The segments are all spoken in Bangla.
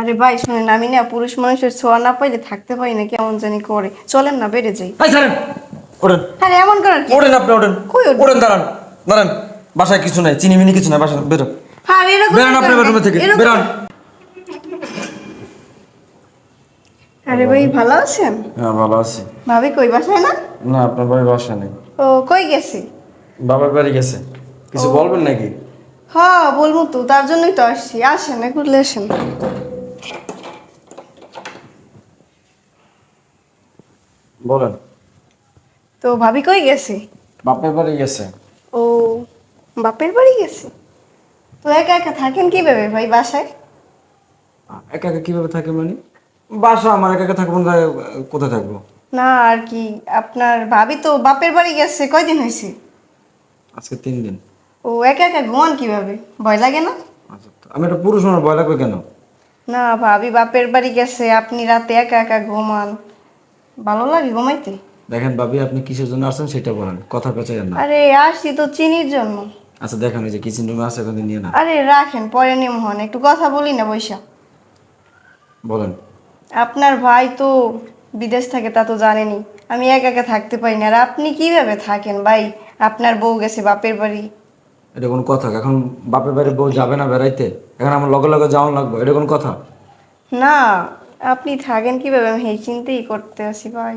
আরে ভাই শুনেন আমি না পুরুষ মানুষের ছোঁয়া না পাইলে থাকতে পারি না কেমন জানি করে। চলেন না বেড়ে যাই। ছাড়েন ওঠেন। আরে এমন করার কি? ওঠেন আপনি ওঠেন। কই? ওঠেন? দাঁড়ান দাঁড়ান। বাসায় কিছু নাই চিনি মিনি কিছু নাই বাসা বেরো। আর এরকম বেরোন আপনি বেডরুমে থেকে বেরোন। আরে ভাই ভালো আছেন? হ্যাঁ ভালো আছি। ভাবি কই বাসায় না? না আপনার বাড়ি বাসা নেই। ও কই গেছে? বাবার বাড়ি গেছে। কিছু বলবেন নাকি? হ্যাঁ বলব তো তার জন্যই তো আসছি। আসেন ঘুরলে আসেন। বলেন। তো ভাবি কই গেছে? বাপের বাড়ি গেছে। ও বাপের বাড়ি গেছে? তো একা একা থাকেন কীভাবে ভাই বাসায়? একা একা কীভাবে থাকে মানে? বাসা আমার একা একা থাকব না কোথায় থাকব? না আর কি আপনার ভাবি তো বাপের বাড়ি গেছে কয়দিন হয়েছে? আজকে তিন দিন। ও একা একা ঘুমান কীভাবে? ভয় লাগে না? আচ্ছা আমি একটা পুরুষ আমার ভয় লাগবে কেন? না ভাবি বাপের বাড়ি গেছে আপনি রাতে একা একা ঘুমান। ভালো লাগে ঘুমাইতে? দেখেন ভাবি আপনি কিসের জন্য আসছেন সেটা বলেন কথা পেঁচাইয়েন না। আরে আসছি তো চিনির জন্য। আচ্ছা দেখেন এই যে কিচেন রুমে আছে এখানে নিয়ে না। আরে রাখেন পরে নিম হন একটু কথা বলি না বৈশা। বলেন। আপনার ভাই তো বিদেশ থাকে তা তো জানেনি। আমি একা একা থাকতে পারি না। আর আপনি কীভাবে থাকেন ভাই? আপনার বউ গেছে বাপের বাড়ি। এটা কোন কথা। এখন বাপের বাড়ি বউ যাবে না বেড়াইতে? এখন আমার লগে লগে যাওয়ান লাগবে। এটা কোন কথা? না আপনি থাকেন কীভাবে? আমি এই চিন্তাই করতে আছি ভাই।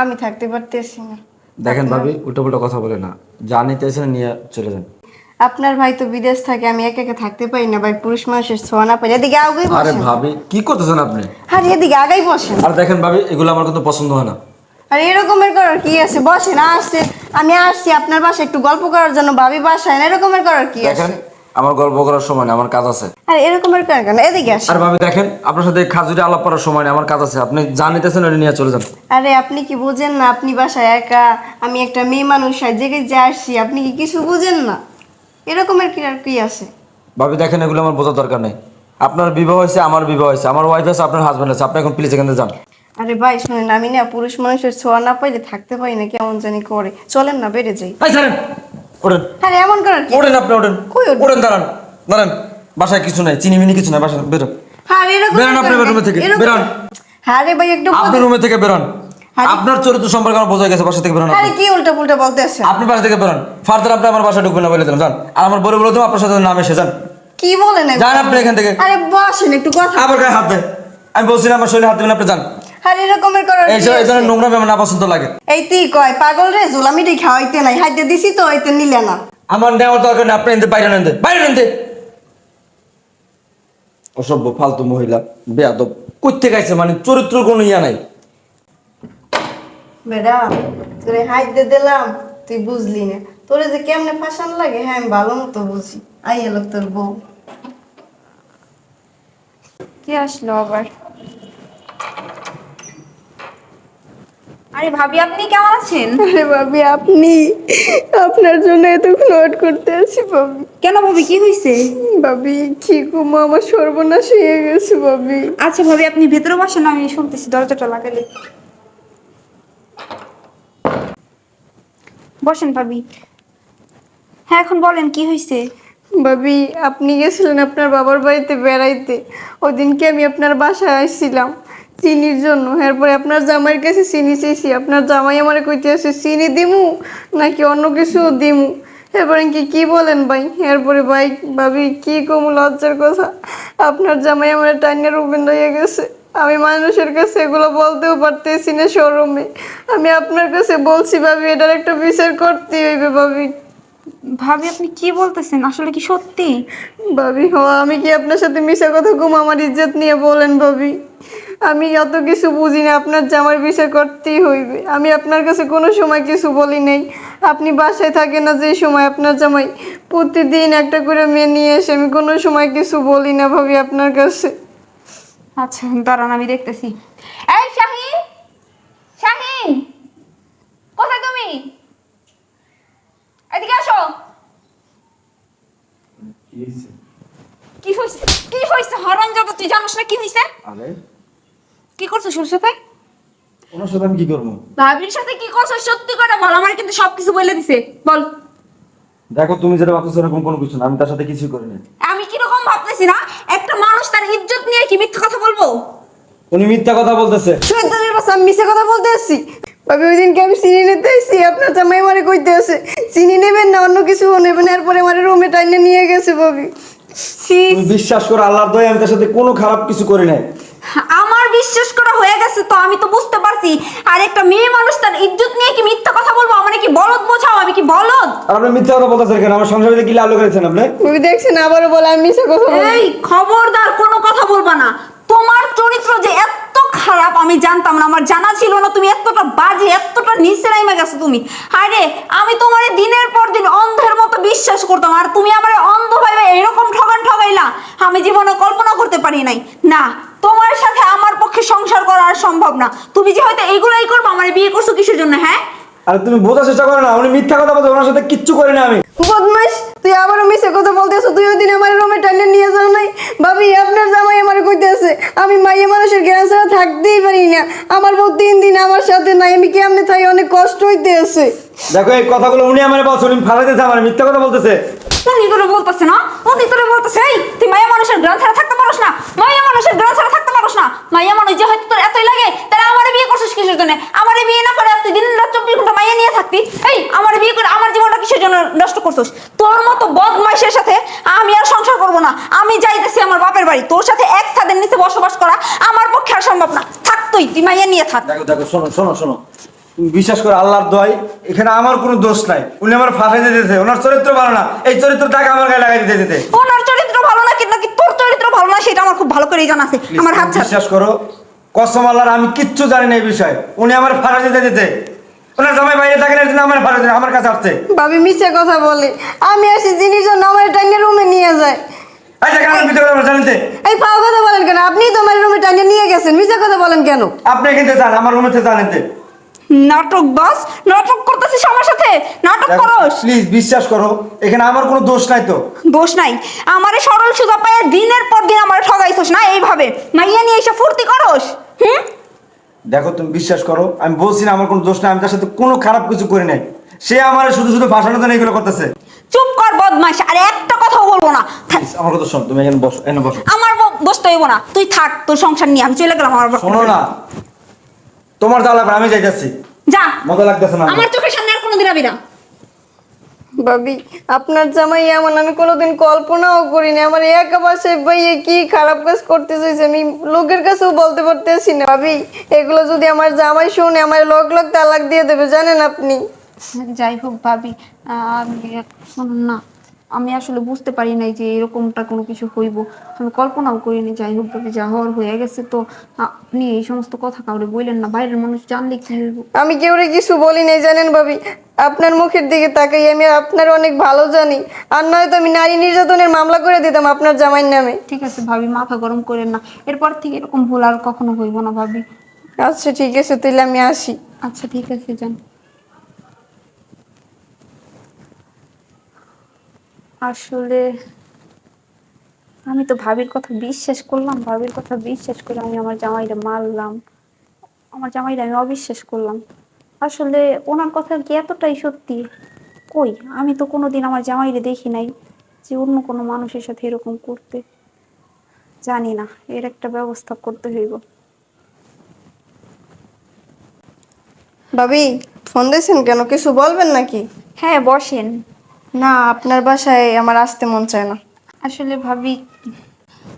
আমি থাকতে পারতেছি না। দেখেন ভাবি উল্টো পুল্টো কথা বলে না। যা নিতে এসে নিয়ে চলে যান। আপনার ভাই তো বিদেশ থাকে আমি একা একা থাকতে পারি না ভাই। পুরুষ মানুষের ছোঁয়া না পাই। এদিকে আগাই আরে বসেন ভাবি কি করতেছেন আপনি? আর এদিকে আগাই বসেন। আর দেখেন ভাবি এগুলো আমার কিন্তু পছন্দ হয় না। আর এরকমের করার কি আছে? বসেন আসছে। আমি আসছি আপনার বাসায় একটু গল্প করার জন্য। ভাবি বাসায় না এরকমের করার কি আছে? দেখেন আমার গল্প করার সময় নেই আমার কাজ আছে। আর এরকমের করার কেন? কেন? এদিকে আসেন আর ভাবি দেখেন আপনার সাথে খাজুরি আলাপ করার সময় নেই আমার কাজ আছে। আপনি যা নিতেছেন ওটা নিয়ে চলে যান। আরে আপনি কি বুঝেন না? আপনি বাসায় একা আমি একটা মেয়ে মানুষ আর জেগে যে আসছি আপনি কি কিছু বুঝেন না? এরকমের কি আর কি আছে? ভাবি দেখেন এগুলো আমার বোঝার দরকার নেই। আপনার বিবাহ হয়েছে আমার বিবাহ হয়েছে আমার ওয়াইফ আছে আপনার হাজব্যান্ড আছে আপনি এখন প্লিজ এখান থেকে যান। আরে ভাই শুনেন আমি না পুরুষ মানুষের ছোঁয়া না পাইলে থাকতে পারি না কেমন জানি করে। চলেন না বেড়ে যাই। ওঠেন। আরে এমন করার কি? ওঠেন আপনি ওঠেন। কই ওঠেন? দাঁড়ান। দাঁড়ান বাসায় কিছু নাই চিনি মিনি কিছু নাই বাসা বেরো আর এরকম বেরোন আপনি বেডরুমে থেকে, বেরোন। আরে ভাই একটু আপনার রুমে থেকে বেরোন। আপনার চরিত্র সম্পর্কে আমার বোঝা গেছে বাসা থেকে বেরোন আপনি। আরে কি উল্টা পুল্টা বলতে আছে? আপনি বাসা থেকে বেরোন। ফার্দার আপনি আমার বাসায় ঢুকবেন না বলে দিলাম যান। আর আমার বলে দেবো আপনার সাথে নাম এসে যান। কি বলেন? যান আপনি এখান থেকে। আরে বসেন একটু কথা আবার গায়ে হাত দেন। আমি বলছি না আমার শরীরে হাত দেবেন আপনি যান। আর এরকমের করার এই সব এই ধরনের নোংরা আমার না পছন্দ লাগে। এই তুই কয় পাগল রে জুলামিটি খাওয়াইতে নাই হাইতে দিছি তো হইতে নিলে না। আমার নেওয়ার দরকার নেই আপনি এনতে বাইরে নেন বাইরে নেন অসভ্য ফালতু মহিলা বেয়াদব করতে গাইছে মানে চরিত্র কোনো ইয়া নাই। ম্যাডাম তোরে হাইতে দিলাম তুই বুঝলি না। তোরে যে কেমনে ফাঁসান লাগে হ্যাঁ আমি ভালো মতো বুঝি। আই এলো তোর বউ। কে আসলো আবার? আরে ভাবি আপনি কেমন আছেন? আরে ভাবি আপনি? আপনার জন্য এতক্ষণ ওয়েট করতে আছি ভাবি। কেন ভাবি কি হয়েছে ভাবি কি কুমো আমার সর্বনাশ হয়ে গেছে ভাবি। আচ্ছা ভাবি আপনি ভেতরে বসেন আমি শুনতেছি দরজাটা লাগালে। বসেন ভাবি। হ্যাঁ এখন বলেন কি হয়েছে ভাবি আপনি গেছিলেন আপনার বাবার বাড়িতে বেড়াইতে। ওই দিনকে আমি আপনার বাসায় আসছিলাম চিনির জন্য। এরপরে আপনার জামাইয়ের কাছে চিনি চেয়েছি আপনার জামাই আমার কইতে আছে চিনি দিমু নাকি অন্য কিছু দিমু? এরপরে কি কি বলেন ভাই? এরপরে ভাই ভাবি কি কমু লজ্জার কথা। আপনার জামাই আমার টাইনের রুবেন হয়ে গেছে। আমি মানুষের কাছে এগুলো বলতেও পারতেছি না শোরুমে। আমি আপনার কাছে বলছি ভাবি এটার একটা বিচার করতেই হইবে ভাবি। ভাবি আপনি কি বলতেছেন? আসলে কি সত্যি? ভাবি হ আমি কি আপনার সাথে মিশা কথা ঘুম আমার ইজ্জত নিয়ে বলেন ভাবি। আমি অত কিছু বুঝি না আপনার জামার বিষয় করতেই হইবে। আমি আপনার কাছে কোনো সময় কিছু বলি নাই। আপনি বাসায় থাকেন না যে সময় আপনার জামাই প্রতিদিন একটা করে মেয়ে নিয়ে এসে আমি কোনো সময় কিছু বলি না ভাবি আপনার কাছে। আচ্ছা দাঁড়ান আমি দেখতেছি। এই শাহিন শাহিন কোথায় তুমি? এদিকে আসো। কি হয়েছে কি হয়েছে হরণ যাব তুই জানিস না কি হয়েছে আরে কি করছ ওর সাথে? ওনার সাথে আমি কি করব? ভাবির সাথে কি করছ? সত্যি করে বল আমার কিন্তু সবকিছু বলে দিছে। বল। দেখো তুমি যেটা এরকম কোনো কিছু না আমি তার সাথে কিছুই করিনি আমি কীরকম ভাবতেছি না? একটা মানুষ তার ইজ্জত নিয়ে কি মিথ্যা কথা উনি মিথ্যা কথা বলতেছে। শয়তানের আমি মিশে কথা বলতে আসছি। ভাবি ওই দিনকে আমি চিনি নিতে আসছি আপনার জামাই আমারে কইতে আছে চিনি নেবেন না অন্য কিছু নেবেন এরপরে আমার রুমে টাইনে নিয়ে গেছে ভাবি। তুমি বিশ্বাস করো আল্লাহর আমি তার সাথে কোনো খারাপ কিছু করি নাই। আমার বিশ্বাস করা হয়ে গেছে তো আমি তো বুঝতে পারছি। আর একটা মেয়ে মানুষ তার ইজ্জত নিয়ে কি মিথ্যা কথা বলব? আমার কি বলদ বোঝাও? আমি কি বলদ? আর আপনি মিথ্যা কথা বলতেছেন কেন? আমার সংসারে কি লাভ করেছেন আপনি? ভাবি দেখছেন আবারও বলে আমি মিশে কথা বলি এই খবরদার কোনো কথা বলবা না। তোমার চরিত্র যে এত খারাপ আমি জানতাম না। আমার জানা ছিল না তুমি এতটা বাজে এতটা নিচে নাইমে গেছো তুমি। আরে আমি তোমার দিনের পর দিন অন্ধের মতো বিশ্বাস করতাম। আর তুমি আমার অন্ধ ভাইবে এরকম ঠগান ঠগাইলা। আমি জীবনে কল্পনা করতে পারি নাই। না তোমার সাথে আমার পক্ষে সংসার করা আর সম্ভব না। তুমি যে হয়তো এইগুলাই করব আমার বিয়ে করছ কিসের জন্য হ্যাঁ? আর তুমি বোঝার চেষ্টা করো না উনি মিথ্যা কথা বলতে ওনার সাথে কিচ্ছু করি না আমি। বদমাস তুই আবারও মিশে কথা বলতেছো তুই ওই দিন আমার রুমে টাইনে নিয়ে যাও নাই। ভাবি আপনার জামাই আমার কইতে আছে আমি মাইয়া মানুষের জ্ঞান ছাড়া থাকতেই পারি না। আমার বউ তিন দিন আমার সাথে নাই আমি কি কেমনে থাকি অনেক কষ্ট হইতে আছে দেখো এই কথাগুলো উনি আমার বলছে উনি ফালাইতেছে আমার মিথ্যা কথা বলতেছে। উনি করে বলতেছে না উনি করে বলতেছে, এই, তুই মায়া মানুষের গ্রাম ছাড়া থাকতে পারোস না, মায়া মানুষের গ্রাম ছাড়া থাকতে পারোস না, মায়া মানুষ যে হয়তো তোর এতই লাগে, তাহলে আমারে বিয়ে করছিস কিসের জন্য? আমারে বিয়ে না করে তুই দিন রাত চব্বিশ ঘণ্টা মাইয়া নিয়ে থাকতি? এই, আমারে বিয়ে করে আমার জীবনটা কিসের জন্য নষ্ট করছিস? তোর মতো বদমাইশের সাথে আমি আর সংসার করব না, আমি যাইতেছি আমার বাপের বাড়ি, তোর সাথে এক ছাদের নিচে বসবাস করা আমার পক্ষে আর সম্ভব না, থাক তুই তুই মাইয়া নিয়ে থাক। দেখো দেখো, শোনো শোনো শোনো। বিশ্বাস করো আল্লাহর দয় এখানে আমার কোনো দোষ নাই। উনি আমার ফাঁসাই দিতেছে ওনার চরিত্র ভালো না। এই চরিত্রটাকে আমার গায়ে লাগাই দিতে দিতে। ওনার চরিত্র ভালো না কিন্তু তোর চরিত্র ভালো না সেটা আমার খুব ভালো করেই জানা আছে। আমার হাত ছাড়। বিশ্বাস করো কসম আল্লাহর আমি কিচ্ছু জানি না এই বিষয়ে। উনি আমার ফাঁসা দিতে দিতে ওনার জামাই বাইরে থাকেন এর জন্য আমার ফাঁসা দিতে আমার কাছে আসছে। ভাবি মিশে কথা বলে। আমি আসি জিনিস জন্য আমার টাইনে রুমে নিয়ে যায়। এই দেখেন আমার ভিতরে আমার জানিতে এই পাও কথা বলেন কেন? আপনিই তো আমার রুমে টাইনে নিয়ে গেছেন মিশে কথা বলেন কেন? আপনি এখান থেকে যান আমার রুমে জানেন নাটক বাস। নাটক করতেছিস আমার সাথে? নাটক করস? প্লিজ বিশ্বাস করো এখানে আমার কোনো দোষ নাই তো। দোষ নাই। আমারে সরল সুজা পায়ে দিনের পর দিন আমার ঠগাইছস না এইভাবে? মাইয়া নিয়ে এসে ফুর্তি করস? হুম? দেখো তুমি বিশ্বাস করো আমি বলছি না আমার কোনো দোষ নাই আমি তার সাথে কোনো খারাপ কিছু করি নাই। সে আমার শুধু শুধু ফাঁসানোর জন্য এগুলো করতেছে। চুপ কর বদমাস আর একটা কথাও বলব না। আমার কথা শোন তুমি এখানে বসো এখানে বসো। আমার বসতে হইব না। তুই থাক তোর সংসার নিয়ে আমি চলে গেলাম আমার শোনো না। তোমার যা লাগবে আমি যাইতেছি। যা। মজা লাগতেছে না আমার। চোখের সামনে আর কোনোদিন আবি না। ভাবি আপনার জামাই এমন আমি কোনোদিন কল্পনাও করিনি। আমার একা বাসায় ভাইয়ে কি খারাপ কাজ করতে চাইছে আমি লোকের কাছেও বলতে পারতেছি না। ভাবি এগুলো যদি আমার জামাই শুনে আমার লোক লোক তালাক দিয়ে দেবে জানেন আপনি? যাই হোক ভাবি আমি না। আমি আসলে বুঝতে পারি নাই যে এরকমটা কোনো কিছু হইব। আমি কল্পনাও করিনি যাই হোক ভাবি যা হওয়ার হয়ে গেছে তো। আপনি এই সমস্ত কথা কাউরে বললেন না বাইরের মানুষ জানলে কি হইব? আমি কেউরে কিছু বলি নাই জানেন ভাবি? আপনার মুখের দিকে তাকাই আমি আপনার অনেক ভালো জানি। আর নয়তো আমি নারী নির্যাতনের মামলা করে দিতাম আপনার জামাইয়ের নামে। ঠিক আছে ভাবি মাথা গরম করেন না। এরপর থেকে এরকম ভুল আর কখনো হইব না ভাবি। আচ্ছা ঠিক আছে তাহলে আমি আসি। আচ্ছা ঠিক আছে যান। আসলে আমি তো ভাবির কথা বিশ্বাস করলাম ভাবির কথা বিশ্বাস করে আমি আমার জামাইটা মারলাম। আমার জামাইটা আমি অবিশ্বাস করলাম। আসলে ওনার কথা কি এতটাই সত্যি? কই? আমি তো কোনোদিন আমার জামাইরে দেখি নাই যে অন্য কোনো মানুষের সাথে এরকম করতে। জানি না এর একটা ব্যবস্থা করতে হইব। ভাবি ফোন দিয়েছেন কেন? কিছু বলবেন নাকি? হ্যাঁ বসেন। না আপনার বাসায় আমার আসতে মন চায় না। আসলে ভাবি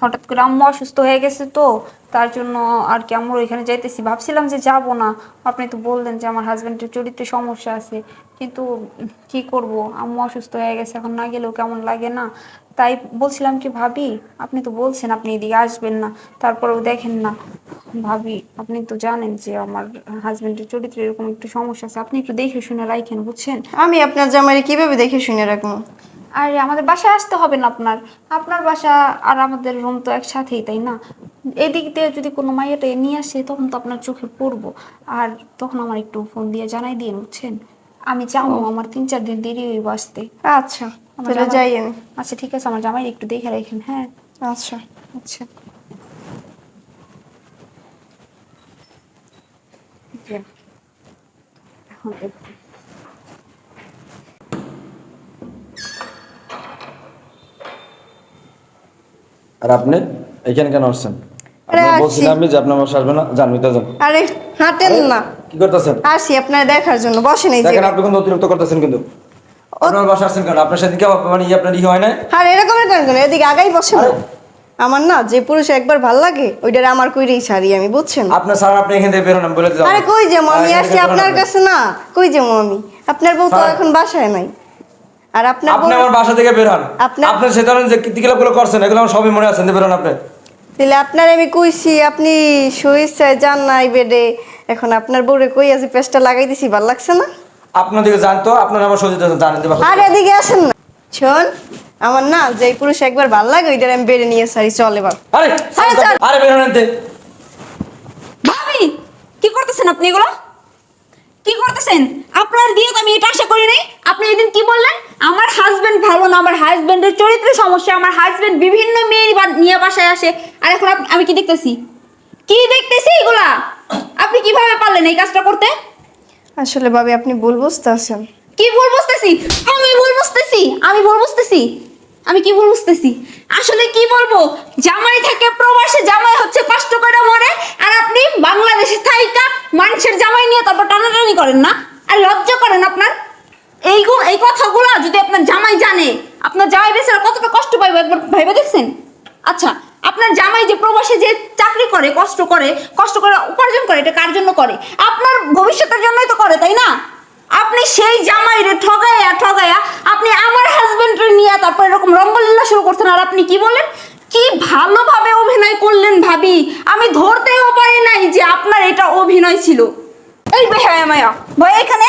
হঠাৎ করে আম্মু অসুস্থ হয়ে গেছে তো, তার জন্য আর কি আমরা ওইখানে যাইতেছি। ভাবছিলাম যে যাব না। আপনি তো বললেন যে আমার হাজবেন্ডের চরিত্রে সমস্যা আছে। কিন্তু কি করব? আম্মু অসুস্থ হয়ে গেছে, এখন না গেলেও কেমন লাগে না? তাই বলছিলাম কি, ভাবি, আপনি তো বলছেন আপনি এদিকে আসবেন না। তারপরেও দেখেন না। ভাবি, আপনি তো জানেন যে আমার হাজবেন্ডের চরিত্রে এরকম একটু সমস্যা আছে। আপনি একটু দেখে শুনে রাখেন বুঝছেন? আমি আপনার জামাইরে কীভাবে দেখে শুনে রাখব? আর আমাদের বাসায় আসতে হবে না আপনার। আপনার বাসা আর আমাদের রুম তো একসাথেই তাই না? এদিক দিয়ে যদি কোনো মাইয়াটা নিয়ে আসে তখন তো আপনার চোখে পড়ব। আর তখন আমার একটু ফোন দিয়ে জানাই দিয়ে বুঝছেন? আমি যাব আমার তিন চার দিন দেরি হইব আসতে। আচ্ছা তাহলে যাই আমি আচ্ছা ঠিক আছে আমার জামাই একটু দেখে রাখেন হ্যাঁ? আচ্ছা। আচ্ছা। এখন আর আপনি এখানে কেন আসছেন? বলছিলাম যে আসবে না যান মিটা যান। আরে হাঁটেন না। কি করতেছেন? আসি আপনার দেখার জন্য বসেন এই দেখেন আপনি কিন্তু অতিরিক্ত করতেছেন কিন্তু। আপনার বাসা আসছেন কেন? আপনার সাথে কি মানে আপনার ই হয় না আর এরকমের কেন কেন এদিকে আগাই বসেন। না। আমার না যে পুরুষ একবার ভালো লাগে ওইটার আমার কইরেই ছাড়ি আমি বুঝছেন? আপনার স্যার আপনি এখান থেকে বেরোন বলে আরে কই আমি আসছি আপনার কাছে না। কই যাব আমি? আপনার বউ তো এখন বাসায় নাই। আর আপনার আপনি আমার বাসা থেকে বের হন। সে ধরনের যে করছেন এগুলো আমার সবই মনে আছে বেরোন আপনি। তাহলে আপনার আমি কইছি আপনি সুইচ্ছায় যান নাই বেডে। এখন আপনার বউরে কই আছে পেস্টটা লাগাই দিছি ভালো লাগছে না? আপনার দিকে জানতো আপনার আমার জানেন দিবা আর এদিকে আসেন না। শোন আমার না যে পুরুষ একবার ভালো লাগে ওইটার আমি বেড়ে নিয়ে সারি চল এবার। আরে আরে বেরোন এনতে। ভাবি কি করতেছেন আপনি এগুলো? কি করতেছেন? আপনার দিয়ে তো আমি এটা আশা করি নাই। আপনি এদিন কি বললেন? আমার হাজবেন্ড ভালো না আমার হাজবেন্ডের চরিত্রের সমস্যা আমার হাজবেন্ড বিভিন্ন মেয়ে বা- নিয়ে বাসায় আসে। আর এখন আমি কি দেখতেছি? কি দেখতেছি এগুলা? আপনি কীভাবে পারলেন এই কাজটা করতে? আসলে ভাবি আপনি ভুল বুঝতে আছেন কি ভুল বুঝতেছি? আমি ভুল বুঝতেছি আমি ভুল বুঝতেছি। আমি কি ভুল বুঝতেছি? আসলে কি বলব? জামাই থেকে, প্রবাসে জামাই হচ্ছে কষ্ট করে মরে, আর আপনি বাংলাদেশে থাইকা মানুষের জামাই নিয়ে তারপর টানাটানি করেন না? আর লজ্জা করেন আপনার? এই এই কথাগুলো যদি আপনার জামাই জানে, আপনার জামাই বেচারা কতটা কষ্ট পাইবে একবার ভেবে দেখছেন? আচ্ছা আপনার জামাই যে প্রবাসে যে চাকরি করে, কষ্ট করে কষ্ট করে উপার্জন করে, এটা কার জন্য করে? আপনার ভবিষ্যতের জন্যই তো করে, তাই না? আপনি সেই জামাইরে ঠগাইয়া ঠগাইয়া আপনি আমার হাজবেন্ডরে নিয়ে তারপর এরকম রম্বলীলা শুরু করছেন আর আপনি কি বলেন? কি ভালোভাবে অভিনয় করলেন ভাবি? আমি ধরতেও পারি নাই যে আপনার এটা অভিনয় ছিল। এই বেহায়া মায়া ভয় এখানে।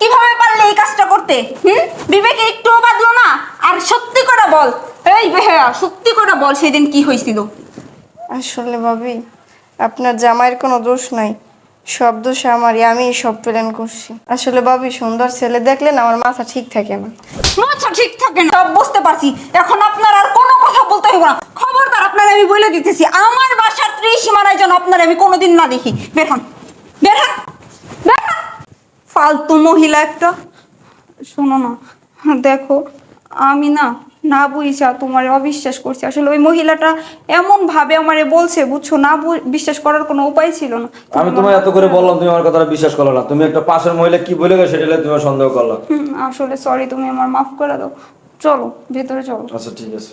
কীভাবে পারলে এই কাজটা করতে? হুম? বিবেকে একটুও বাদলো না? আর সত্যি করে বল। এই বেহায়া, সত্যি করে বল সেদিন কি হয়েছিল? আসলে ভাবি, আপনার জামাইয়ের কোনো দোষ নাই। সব দোষ আমারই আমি সব প্ল্যান করছি। আসলে বাবি সুন্দর ছেলে দেখলে না আমার মাথা ঠিক থাকে না। মাথা ঠিক থাকে না। সব বুঝতে পারছি। এখন আপনার আর কোনো কথা বলতে হইব না। খবরদার আপনার আমি বলে দিতেছি। আমার বাসার ত্রিসীমানায় যেন আপনার আমি কোনোদিন না দেখি। বের হন। বের হন। বের হন। ফালতু মহিলা একটা। শোনো না। দেখো, আমি না না বুঝা তোমার অবিশ্বাস করছি। আসলে ওই মহিলাটা এমন ভাবে আমারে বলছে বুঝছ? না বিশ্বাস করার কোনো উপায় ছিল না। আমি তোমায় এত করে বললাম তুমি আমার কথাটা বিশ্বাস করল না। তুমি একটা পাশের মহিলা কি বলে গেছে সেটা তুমি সন্দেহ করল। আসলে সরি তুমি আমার মাফ করে দাও। চলো ভেতরে চলো। আচ্ছা ঠিক আছে।